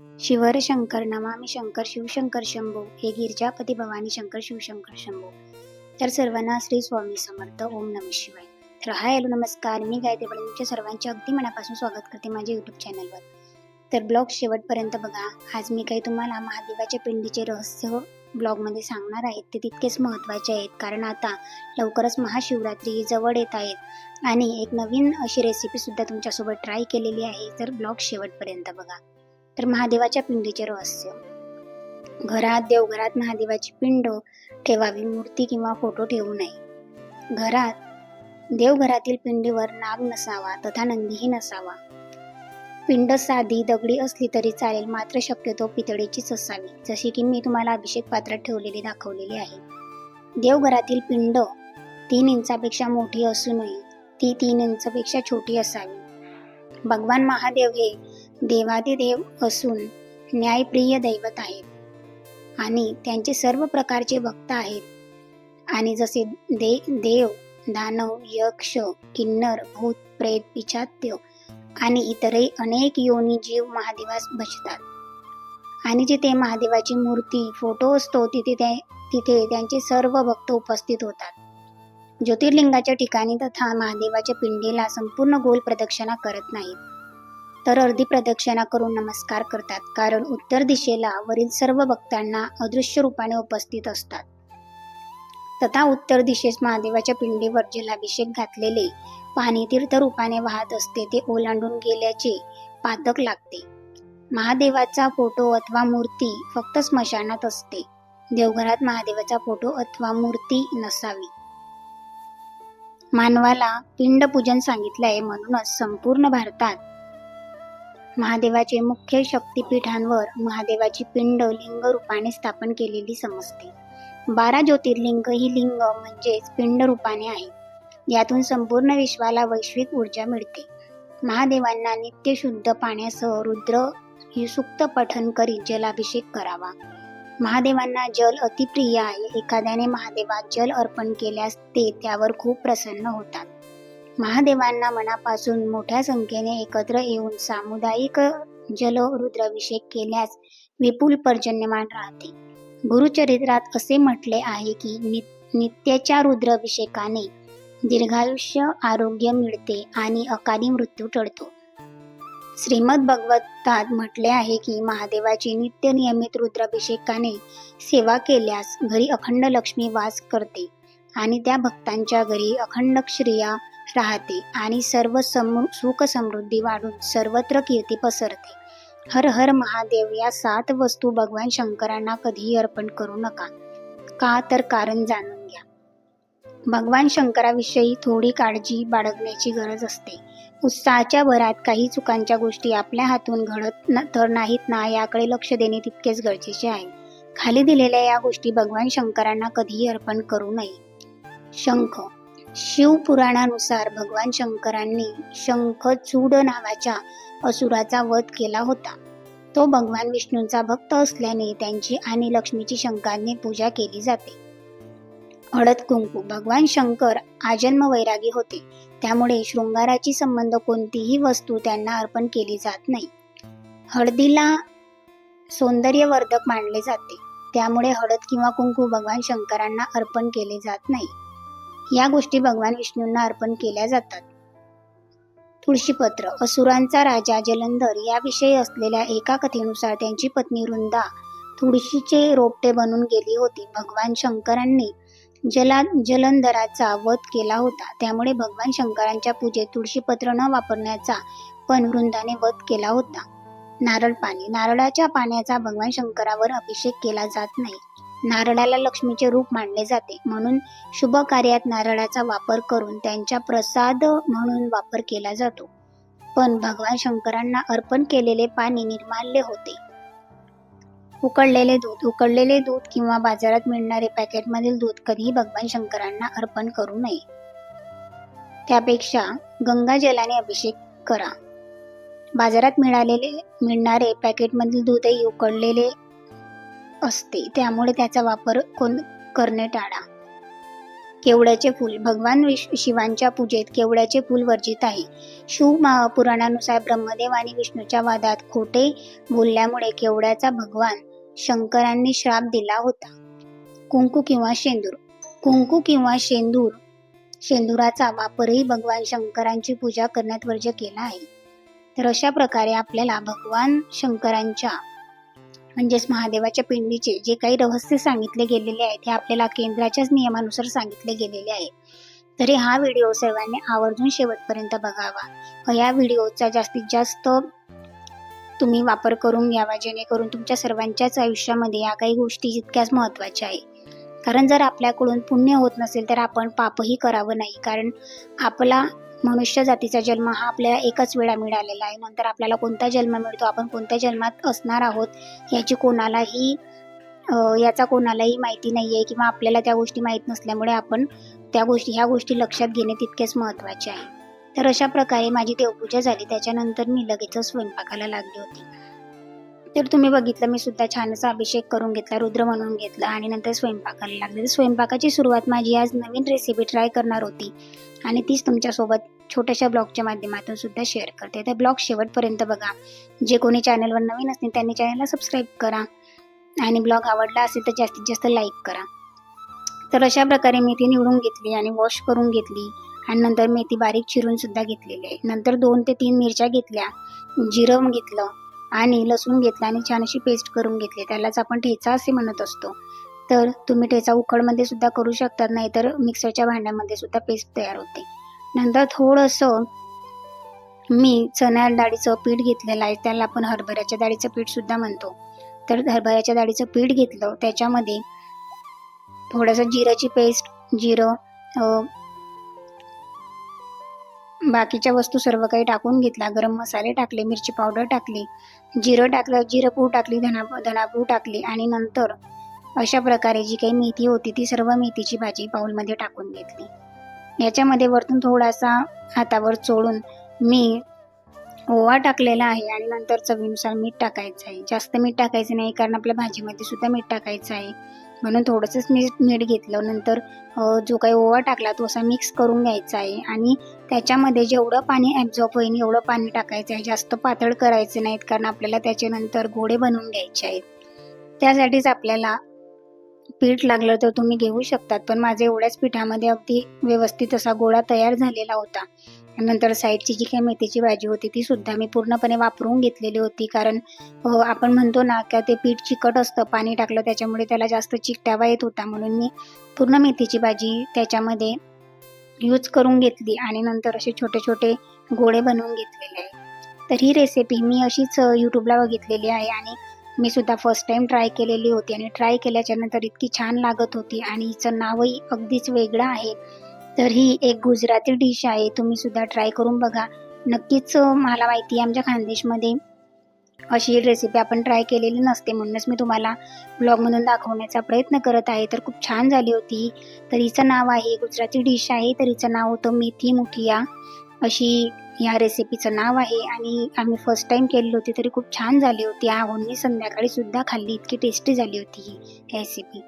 शिवर शंकर नमामी शंकर शिवशंकर शंभो हे गिरजापती भवानी शंकर शिवशंकर शंभो. तर सर्वांना श्री स्वामी समर्थ ओम नम शिवाय. तर हाय हॅलो नमस्कार. मी गायत्री पण तुमच्या सर्वांचे अगदी मनापासून स्वागत करते माझ्या यूट्यूब चॅनलवर तर ब्लॉग शेवटपर्यंत बघा. आज मी काही तुम्हाला महादेवाच्या पिंडीचे रहस्य ब्लॉगमध्ये सांगणार आहेत ते तितकेच महत्त्वाचे आहेत. कारण आता लवकरच महाशिवरात्री जवळ येत आहेत. आणि एक नवीन अशी रेसिपीसुद्धा तुमच्यासोबत ट्राय केलेली आहे. तर ब्लॉग शेवटपर्यंत बघा. तर महादेवाच्या पिंडीचे रहस्य. घरात देवघरात महादेवाची पिंड ठेवावी मूर्ती किंवा फोटो ठेवू नये. घरात देवघरातील पिंडीवर नाग नसावा तथा नंदीही नसावा. पिंड साधी दगडी असली तरी चालेल मात्र शक्यतो पितळेचीच असावी जशी की मी तुम्हाला अभिषेक पात्रात ठेवलेली दाखवलेली आहे. देवघरातील पिंड तीन इंचापेक्षा मोठी असू नये ती तीन इंचपेक्षा छोटी असावी. भगवान महादेव हे देवादिदेव असून न्यायप्रिय दैवत आहेत. आणि त्यांचे सर्व प्रकारचे भक्त आहेत. आणि जसे दे देव दानव यक्ष किन्नर भूत प्रेत पिछात्य आणि इतरही अनेक योनी जीव महादेवास भजतात. आणि जिथे महादेवाची मूर्ती फोटो असतो तिथे त्या- तिथे त्यांचे सर्व भक्त उपस्थित होतात. ज्योतिर्लिंगाच्या ठिकाणी तथा महादेवाच्या पिंडीला संपूर्ण गोल प्रदक्षिणा करत नाहीत. तर अर्धी प्रदक्षिणा करून नमस्कार करतात कारण उत्तर दिशेला वरील सर्व भक्तांना अदृश्य रूपाने उपस्थित असतात. तथा उत्तर दिशेस महादेवाच्या पिंडीवर जलाभिषेक घातलेले पाणी तीर्थ रूपाने वाहत असते ते ओलांडून गेल्याचे पातक लागते. महादेवाचा फोटो अथवा मूर्ती फक्त स्मशानात असते. देवघरात महादेवाचा फोटो अथवा मूर्ती नसावी. मानवाला पिंड पूजन आहे म्हणूनच संपूर्ण भारतात महादेवाचे मुख्य शक्तिपीठांवर महादेवाची पिंड लिंग रूपाने स्थापन केलेली समजते. बारा ज्योतिर्लिंग ही लिंग म्हणजेच पिंड रूपाने आहे. यातून संपूर्ण विश्वाला वैश्विक ऊर्जा मिळते. महादेवांना नित्य शुद्ध पाण्यासह रुद्र ही सुक्त पठन करीत जलाभिषेक करावा. महादेवांना जल अतिप्रिय आहे. एखाद्याने महादेवात जल अर्पण केल्यास ते त्यावर खूप प्रसन्न होतात. महादेवांना मनापासून मोठ्या संख्येने एकत्र येऊन सामुदायिक जल रुद्राभिषेक केल्यास विपुल पर्जन्यमान राहते. गुरुचरित्रात असे म्हटले आहे की नि- नित्याच्या रुद्राभिषेकाने दीर्घायुष्य आरोग्य मिळते आणि अकाली मृत्यू टळतो. श्रीमद भगवतात म्हटले आहे की महादेवाची नित्य नियमित रुद्राभिषेकाने सेवा केल्यास घरी अखंड लक्ष्मी वास करते आणि त्या भक्तांच्या घरी अखंड श्रिया राहते आणि सर्व सम सुख समृद्धी वाढून सर्वत्र कीर्ती पसरते. हर हर महादेव या सात वस्तू भगवान शंकरांना कधीही अर्पण करू नका. का तर कारण जाणून घ्या. भगवान शंकराविषयी थोडी काळजी बाळगण्याची गरज असते. उत्साहाच्या भरात काही चुकांच्या गोष्टी आपल्या हातून घडत न- तर नाहीत ना याकडे लक्ष देणे तितकेच गरजेचे आहे. खाली दिलेल्या या गोष्टी भगवान शंकरांना कधीही अर्पण करू नये. शंख शिवपुराणानुसार भगवान शंकरांनी शंखचूड नावाच्या असुराचा वध केला होता. तो भगवान विष्णूंचा भक्त असल्याने त्यांची आणि लक्ष्मीची शंकाने पूजा केली जाते. हळद कुंकू भगवान शंकर आजन्म वैरागी होते. त्यामुळे शृंगाराची संबंध कोणतीही वस्तू त्यांना अर्पण केली जात नाही. हळदीला सौंदर्यवर्धक मानले जाते. त्यामुळे हळद किंवा कुंकू भगवान शंकरांना अर्पण केले जात नाही. या गोष्टी भगवान विष्णूंना अर्पण केल्या जातात. तुळशीपत्र असुरांचा राजा जलंधर याविषयी असलेल्या एका कथेनुसार त्यांची पत्नी वृंदा तुळशीचे रोपटे बनून गेली होती. भगवान शंकरांनी जला जलंधराचा वध केला होता. त्यामुळे भगवान शंकरांच्या पूजेत तुळशीपत्र न वापरण्याचा पण वृंदाने वध केला होता. नारळ पाणी नारळाच्या पाण्याचा भगवान शंकरावर अभिषेक केला जात नाही. नारळाला लक्ष्मीचे रूप मानले जाते. म्हणून शुभ कार्यात नारळाचा वापर करून त्यांच्या प्रसाद म्हणून वापर केला जातो. पण भगवान शंकरांना अर्पण केलेले पाणी निर्माल्य होते. उकडलेले दूध उकडलेले दूध किंवा बाजारात मिळणारे पॅकेटमधील दूध कधीही भगवान शंकरांना अर्पण करू नये. त्यापेक्षा गंगाजलाने अभिषेक करा. बाजारात मिळालेले मिळणारे पॅकेटमधील दूधही उकडलेले असते. त्यामुळे त्याचा वापर कोण करणे टाळा. केवड्याचे फूल. भगवान शिवांच्या पूजेत केवड्याचे फूल वर्जित आहे. शिव महापुराणानुसार ब्रह्मदेव आणि विष्णूच्या वादात खोटे बोलल्यामुळे केवड्याचा भगवान शंकरांनी श्राप दिला होता. कुंकू किंवा शेंदूर. कुंकू किंवा शेंदूर शेंदुराचा वापरही भगवान शंकरांची पूजा करण्यात वर्ज्य केला आहे. तर अशा प्रकारे आपल्याला भगवान शंकरांच्या म्हणजेच महादेवाच्या पिंडीचे जे काही रहस्य सांगितले गेलेले आहेत हे आपल्याला केंद्राच्याच नियमानुसार सांगितले गेलेले आहे. तरी हा व्हिडिओ सर्वांनी आवर्जून शेवटपर्यंत बघावा. व या व्हिडिओचा जास्तीत जास्त तुम्ही वापर करून घ्यावा जेणेकरून तुमच्या सर्वांच्याच आयुष्यामध्ये या काही गोष्टी जितक्याच महत्त्वाच्या आहे कारण जर आपल्याकडून पुण्य होत नसेल तर आपण पापही करावं नाही. कारण आपला मनुष्य जातीचा जन्म हा आपल्याला एकच वेळा मिळालेला आहे. नंतर आपल्याला कोणता जन्म मिळतो? आपण कोणत्या जन्मात असणार आहोत? याची कोणालाही याचा कोणालाही माहिती नाही आहे किंवा आपल्याला त्या गोष्टी माहीत नसल्यामुळे आपण त्या गोष्टी ह्या गोष्टी लक्षात घेणे तितकेच महत्त्वाचे आहे. तर अशा प्रकारे माझी देवपूजा झाली. त्याच्यानंतर मी लगेचच स्वयंपाकाला लागली होती. तर तुम्ही बघितलं मी सुद्धा छान असा अभिषेक करून घेतला रुद्र म्हणून घेतला आणि नंतर स्वयंपाकाला लागले. तर स्वयंपाकाची सुरुवात माझी आज नवीन रेसिपी ट्राय करणार होती आणि तीच तुमच्यासोबत छोट्याशा ब्लॉगच्या माध्यमातून सुद्धा शेअर करते. तर ब्लॉग शेवटपर्यंत बघा. जे कोणी चॅनलवर नवीन असतील त्यांनी चॅनलला सबस्क्राईब करा आणि ब्लॉग आवडला असेल तर जास्तीत जास्त लाईक करा. तर अशा प्रकारे मेथी निवडून घेतली आणि वॉश करून घेतली आणि नंतर मेथी बारीक चिरून सुद्धा घेतलेली आहे. नंतर दोन ते तीन मिरच्या घेतल्या जिरं घेतलं आणि लसूण घेतला आणि छान अशी पेस्ट करून घेतली. त्यालाच आपण ठेचा असे म्हणत असतो. तर तुम्ही ठेचा उकडमध्ये सुद्धा करू शकतात नाहीतर मिक्सरच्या भांड्यामध्ये सुद्धा पेस्ट तयार होते. नंतर थोडंसं मी चणा डाळीचं पीठ घेतलेलं आहे. त्याला आपण हरभऱ्याच्या डाळीचं पीठ सुद्धा म्हणतो. तर हरभऱ्याच्या डाळीचं पीठ घेतलं त्याच्यामध्ये थोडंसं जिऱ्याची पेस्ट जिरं बाकीच्या वस्तू सर्व काही टाकून घेतला. गरम मसाले टाकले मिरची पावडर टाकली जिरं टाकलं जिरं पूड टाकली धना धनापूड टाकली आणि नंतर अशा प्रकारे जी काही मेथी होती ती सर्व मेथीची भाजी बाऊलमध्ये टाकून घेतली. याच्यामध्ये वरतून थोडासा हातावर चोळून मी ओवा टाकलेला आहे आणि नंतर चवीनुसार मीठ टाकायचं आहे. जास्त मीठ टाकायचं नाही कारण आपल्या भाजीमध्ये सुद्धा मीठ टाकायचं आहे. म्हणून थोडंसंच मीठ मीठ घेतलं. नंतर जो काही ओवा टाकला तो असा मिक्स करून घ्यायचा आहे. आणि त्याच्यामध्ये जेवढं पाणी ॲब्झॉर्ब होईल एवढं पाणी टाकायचं आहे. जास्त पातळ करायचं नाहीत कारण आपल्याला त्याच्यानंतर गोडे बनवून घ्यायचे आहेत. त्यासाठीच आपल्याला पीठ लागलं तर तुम्ही घेऊ शकतात. पण माझ्या एवढ्याच पिठामध्ये अगदी व्यवस्थित असा गोळा तयार झालेला होता. नंतर साईडची जी काही मेथीची भाजी होती ती सुद्धा मी पूर्णपणे वापरून घेतलेली होती. कारण आपण म्हणतो ना का ते पीठ चिकट असतं पाणी टाकलं त्याच्यामुळे त्याला जास्त चिकटावा येत होता. म्हणून मी पूर्ण मेथीची भाजी त्याच्यामध्ये यूज करून घेतली आणि नंतर असे छोटे छोटे गोळे बनवून घेतलेले आहे. तर ही रेसिपी मी अशीच यूट्यूबला बघितलेली आहे आणि मी सुद्धा फर्स्ट टाइम ट्राय केलेली होती. आणि ट्राय केल्याच्यानंतर इतकी छान लागत होती आणि हिचं नावही अगदीच वेगळं आहे. तर ही एक गुजराती डिश आहे तुम्ही सुद्धा ट्राय करून बघा. नक्कीच मला माहिती आहे आमच्या खानदेशमध्ये अशी रेसिपी आपण ट्राय केलेली नसते म्हणूनच मी तुम्हाला ब्लॉगमधून दाखवण्याचा प्रयत्न करत आहे. तर खूप छान झाली होती तर हिचं नाव आहे गुजराती डिश आहे. तर हिचं नाव होतं मेथी मुठिया अशी ह्या रेसिपीचं नाव आहे आणि आम्ही फर्स्ट टाइम केलेली होती तरी खूप छान झाली होती. आवून मी संध्याकाळी सुद्धा खाल्ली. इतकी टेस्टी झाली होती ही रेसिपी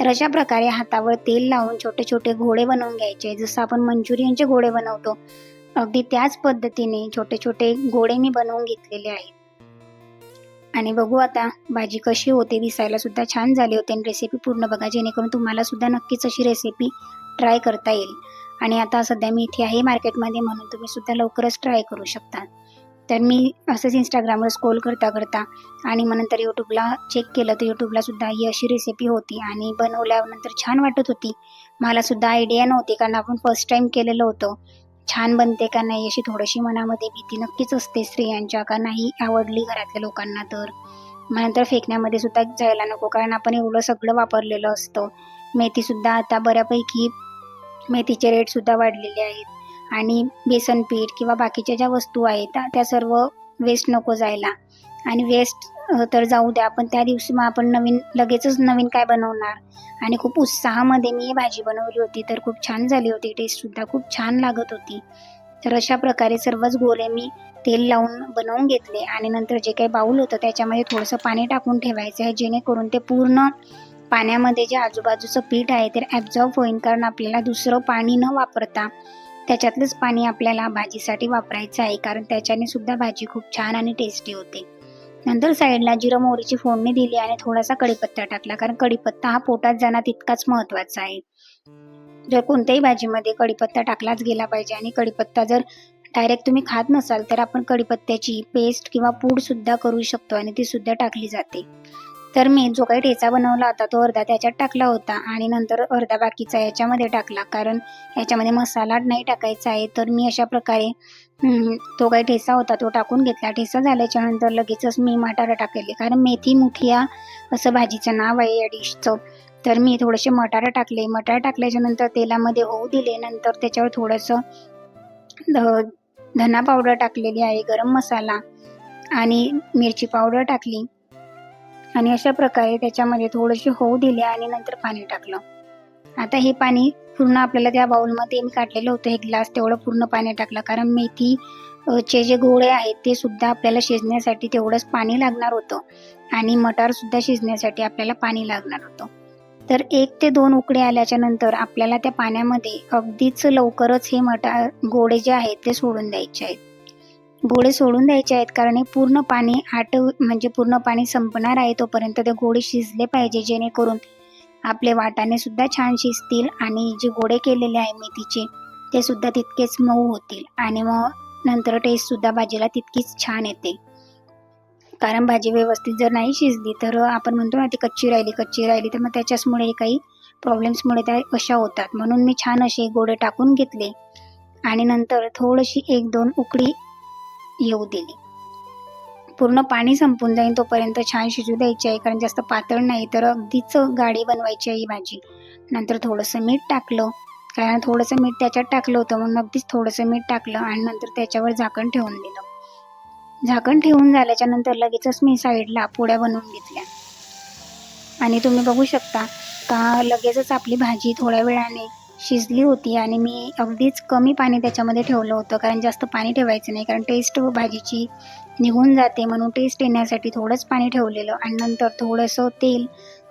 तर अशा प्रकारे हातावर तेल लावून छोटे छोटे घोडे बनवून घ्यायचे जसं आपण मंचुरियनचे घोडे बनवतो. अगदी त्याच पद्धतीने छोटे छोटे घोडे मी बनवून घेतलेले आहेत. आणि बघू आता भाजी कशी होते दिसायला सुद्धा छान झाली होती आणि रेसिपी पूर्ण बघा जेणेकरून तुम्हाला सुद्धा नक्कीच अशी रेसिपी ट्राय करता येईल. आणि आता सध्या मी इथे आहे मार्केटमध्ये म्हणून तुम्ही सुद्धा लवकरच ट्राय करू शकता. तर मी असंच इंस्टाग्रामवर स्क्रोल करता करता आणि मग नंतर यूट्यूबला चेक केलं तर यूट्यूबलासुद्धा ही अशी रेसिपी होती आणि बनवल्यानंतर छान वाटत होती. मलासुद्धा आयडिया नव्हती कारण आपण फर्स्ट टाईम केलेलं होतं. छान बनते का नाही अशी थोडीशी मनामध्ये भीती नक्कीच असते स्त्रियांच्या का नाही आवडली घरातल्या लोकांना तर. मग नंतर फेकण्यामध्ये सुद्धा जायला नको कारण आपण एवढं सगळं वापरलेलं असतं. मेथीसुद्धा आता बऱ्यापैकी मेथीचे रेटसुद्धा वाढलेले आहेत. आणि बेसन पीठ किंवा बाकीच्या ज्या वस्तू आहेत त्या- सर्व वेस्ट नको जायला. आणि वेस्ट तर जाऊ द्या पण त्या दिवशी मग आपण नवीन लगेचच नवीन काय बनवणार? आणि खूप उत्साहामध्ये मी भाजी बनवली होती तर खूप छान झाली होती. टेस्टसुद्धा खूप छान लागत होती. तर अशा प्रकारे सर्वच गोळे मी तेल लावून बनवून घेतले. आणि नंतर जे काही बाऊल होतं त्याच्यामध्ये थोडंसं पाणी टाकून ठेवायचं आहे जेणेकरून ते पूर्ण पाण्यामध्ये जे आजूबाजूचं पीठ आहे ते ॲब्झॉर्ब होईल कारण आपल्याला दुसरं पाणी न वापरता त्याच्यातलंच पाणी आपल्याला भाजीसाठी वापरायचं आहे कारण त्याच्याने सुद्धा भाजी खूप छान आणि टेस्टी होते. नंतर साईडला जिरं मोहरीची फोडणी दिली आणि थोडासा कढीपत्ता टाकला कारण कढीपत्ता हा पोटात जाणं तितकाच महत्त्वाचा आहे. जर कोणत्याही भाजीमध्ये कढीपत्ता टाकलाच गेला पाहिजे आणि कढीपत्ता जर डायरेक्ट तुम्ही खात नसाल तर आपण कढीपत्त्याची पेस्ट किंवा पूड सुद्धा करू शकतो आणि ती सुद्धा टाकली जाते. तर मी जो काही ठेचा बनवला होता तो अर्धा त्याच्यात टाकला होता आणि नंतर अर्धा बाकीचा याच्यामध्ये टाकला. कारण याच्यामध्ये मसाला नाही टाकायचा आहे. तर मी अशा प्रकारे तो काही ठेचा होता तो टाकून घेतला. ठेचा झाल्याच्यानंतर लगेचच मी मटारं टाकले. कारण मेथी मुठिया असं भाजीचं नाव आहे या डिशचं. तर मी थोडेसे मटारं टाकले. मटार टाकल्याच्या नंतर तेलामध्ये होऊ दिले. नंतर त्याच्यावर थोडंसं ध धना पावडर टाकलेली आहे. गरम मसाला आणि मिरची पावडर टाकली. आणि अशा प्रकारे त्याच्यामध्ये थोडेसे होऊ दिले आणि नंतर पाणी टाकलं. आता हे पाणी पूर्ण आपल्याला त्या बाउलमध्ये मी काढलेलं होतं. एक ग्लास तेवढं पूर्ण पाणी टाकलं. कारण मेथी चे जे गोळे आहेत ते सुद्धा आपल्याला शिजण्यासाठी तेवढंच पाणी लागणार होतं. आणि मटार सुद्धा शिजण्यासाठी आपल्याला पाणी लागणार होतं. तर एक ते दोन उकडे आल्याच्यानंतर आपल्याला त्या पाण्यामध्ये अगदीच लवकरच हे मटार गोळे जे आहेत ते सोडून द्यायचे आहेत. गोळे सोडून द्यायचे आहेत कारण हे पूर्ण पाणी आट म्हणजे पूर्ण पाणी संपणार आहे तोपर्यंत ते गोळे शिजले पाहिजे जेणेकरून आपले वाटाणे सुद्धा छान शिजतील आणि जे गोळे केलेले आहे मेथीचे ते सुद्धा तितकेच मऊ होतील आणि मग नंतर टेस्ट सुद्धा भाजीला तितकीच छान येते. कारण भाजी व्यवस्थित जर नाही शिजली तर आपण म्हणतो ना ती कच्ची राहिली कच्ची राहिली तर मग त्याच्याचमुळे काही प्रॉब्लेम्समुळे त्या अशा होतात. म्हणून मी छान असे गोळे टाकून घेतले. आणि नंतर थोडीशी एक दोन उकडी येऊ दिली. पूर्ण पाणी संपून जाईल तोपर्यंत छान शिजू द्यायची आहे कारण जास्त पातळ नाही तर अगदीच गाडी बनवायची आहे ही भाजी. नंतर थोडंसं मीठ टाकलं. कारण थोडंसं मीठ त्याच्यात टाकलं होतं म्हणून अगदीच थोडंसं मीठ टाकलं आणि नंतर त्याच्यावर झाकण ठेवून दिलं. झाकण ठेवून झाल्याच्यानंतर लगेचच मी साईडला पोळ्या बनवून घेतल्या. आणि तुम्ही बघू शकता का लगेचच आपली भाजी थोड्या वेळाने शिजली होती आणि मी अगदीच कमी पाणी त्याच्यामध्ये ठेवलं होतं कारण जास्त पाणी ठेवायचं नाही कारण टेस्ट भाजीची निघून जाते म्हणून टेस्ट येण्यासाठी थोडंच पाणी ठेवलेलं. आणि नंतर थोडंसं तेल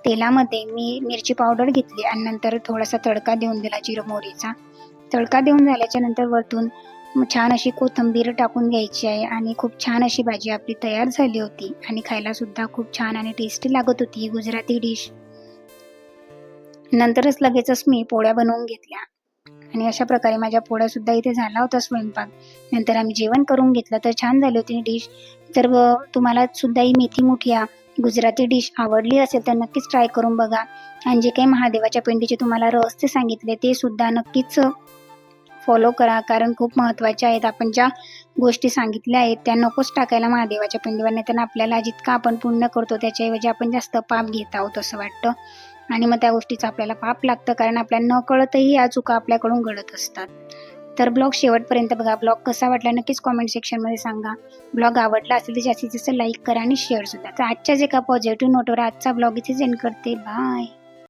तेलामध्ये मी मिरची पावडर घेतली आणि नंतर थोडासा तडका देऊन दिला जिरं मोहरीचा. तडका देऊन झाल्याच्यानंतर वरतून छान अशी कोथिंबीर टाकून घ्यायची आहे आणि खूप छान अशी भाजी आपली तयार झाली होती आणि खायला सुद्धा खूप छान आणि टेस्टी लागत होती ही गुजराती डिश नंतरच लगेचच मी पोळ्या बनवून घेतल्या. आणि अशा प्रकारे माझ्या पोळ्या सुद्धा इथे झाला होता स्वयंपाक. नंतर आम्ही जेवण करून घेतलं तर छान झाली होती डिश. तर तुम्हाला सुद्धा ही मेथी मुठिया गुजराती डिश आवडली असेल तर नक्कीच ट्राय करून बघा. आणि जे काही महादेवाच्या पिंडीचे तुम्हाला रहस्य सांगितले ते सुद्धा नक्कीच फॉलो करा. कारण खूप महत्त्वाच्या आहेत. आपण ज्या गोष्टी सांगितल्या आहेत त्या नकोच टाकायला महादेवाच्या पिंडीवर. नाही तर आपल्याला जितकं आपण पुण्य करतो त्याच्याऐवजी आपण जास्त पाप घेत आहोत असं वाटतं. आणि मग त्या गोष्टीचं आपल्याला पाप लागतं कारण आपल्याला न कळतही या चुका आपल्याकडून घडत असतात. तर ब्लॉग शेवटपर्यंत बघा. ब्लॉग कसा वाटला नक्कीच कॉमेंट सेक्शनमध्ये सांगा. ब्लॉग आवडला असेल तर जास्तीत जास्त लाईक करा आणि शेअर सुद्धा. तर आजच्याच एका पॉझिटिव्ह नोटवर आजचा ब्लॉग इथे एंड करते. बाय